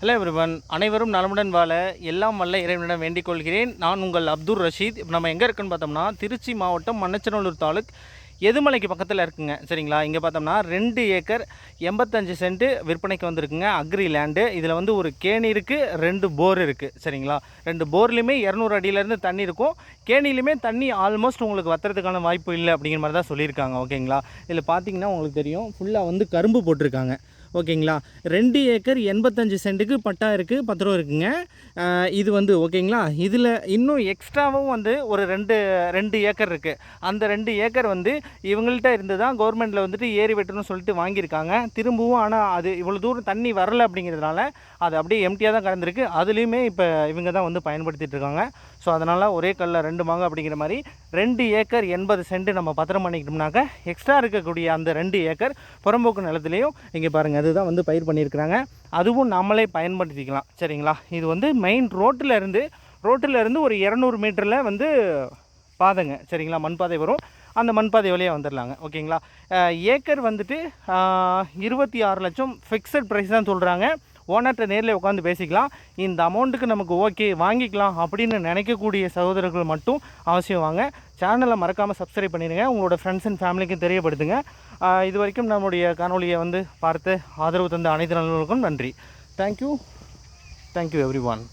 Hello everyone அனைவரும் நலமுடன் வாழ எல்லாம் வல்ல இறைவனிடம் வேண்டிக் கொள்கிறேன். நான் உங்கள் அப்துல் ரஷீத். இப்போ நம்ம எங்கே இருக்குன்னு பார்த்தோம்னா திருச்சி மாவட்டம் மண்ணச்சநல்லூர் தாலுக் எதுமலைக்கு பக்கத்தில் இருக்குங்க. சரிங்களா? இங்கே பார்த்தோம்னா ரெண்டு ஏக்கர் எண்பத்தஞ்சு சென்ட்டு விற்பனைக்கு வந்திருக்குங்க. அக்ரி லேண்டு இதில் வந்து ஒரு கேணி இருக்குது ரெண்டு போர் இருக்குது சரிங்களா? ரெண்டு போர்லேயுமே இரநூறு அடியிலேருந்து தண்ணி இருக்கும். கேணிலையுமே தண்ணி ஆல்மோஸ்ட் உங்களுக்கு வத்துறதுக்கான வாய்ப்பு இல்லை அப்படிங்கிற மாதிரி தான் சொல்லியிருக்காங்க. ஓகேங்களா இதில் பார்த்தீங்கன்னா உங்களுக்கு தெரியும் ஃபுல்லாக வந்து கரும்பு போட்டிருக்காங்க. ஓகேங்களா? ரெண்டு ஏக்கர் எண்பத்தஞ்சு சென்ட்டுக்கு பட்டா இருக்குது பத்து ரூபா இருக்குங்க இது வந்து ஓகேங்களா? இதில் இன்னும் எக்ஸ்ட்ராவும் வந்து ஒரு ரெண்டு ரெண்டு ஏக்கர் இருக்குது அந்த ரெண்டு ஏக்கர் வந்து இவங்கள்ட்ட இருந்து தான் கவர்மெண்ட்டில் வந்துட்டு ஏரி வெட்டணும்னு சொல்லிட்டு வாங்கியிருக்காங்க. திரும்பவும் ஆனால் அது இவ்வளோ தூரம் தண்ணி வரலை அப்படிங்கிறதுனால அது அப்படியே எம்டியாக தான் கடந்திருக்கு அதுலேயுமே இப்போ இவங்க தான் வந்து பயன்படுத்திகிட்டு இருக்காங்க. ஸோ அதனால் ஒரே கல்லில் ரெண்டு மாங்க அப்படிங்கிற மாதிரி ரெண்டு ஏக்கர் எண்பது சென்ட் நம்ம பத்திரம் பண்ணிக்கிட்டோம்னாக்க எக்ஸ்ட்ரா இருக்கக்கூடிய அந்த ரெண்டு ஏக்கர் புறம்போக்கு நிலத்துலையும் இங்கே பாருங்கள் அதுதான் வந்து பயிர் பண்ணியிருக்கிறாங்க. அதுவும் நம்மளே பயன்படுத்திக்கலாம். சரிங்களா? இது வந்து மெயின் ரோட்டில் இருந்து ரோட்டில் இருந்து ஒரு இரநூறு மீட்டரில் வந்து பாதைங்க. சரிங்களா? மண் பாதை வரும். அந்த மண் பாதை வழியாக வந்துடலாங்க ஓகேங்களா ஏக்கர் வந்துட்டு இருபத்தி ஆறு லட்சம் ஃபிக்ஸட் ப்ரைஸ் தான் சொல்கிறாங்க ஓனர்கிட்ட நேரில் உட்காந்து பேசிக்கலாம். இந்த அமௌண்ட்டுக்கு நமக்கு ஓகே வாங்கிக்கலாம் அப்படின்னு நினைக்கக்கூடிய சகோதரர்கள் மட்டும் அவசியம் வாங்க. சேனலை மறக்காமல் சப்ஸ்கிரைப் பண்ணிடுங்க. உங்களோட ஃப்ரெண்ட்ஸ் அண்ட் ஃபேமிலிக்கும் தெரியப்படுத்துங்க. இது வரைக்கும் நம்முடைய காணொலியை வந்து பார்த்து ஆதரவு தந்த அனைத்து நண்பர்களுக்கும் நன்றி. Thank you thank you every one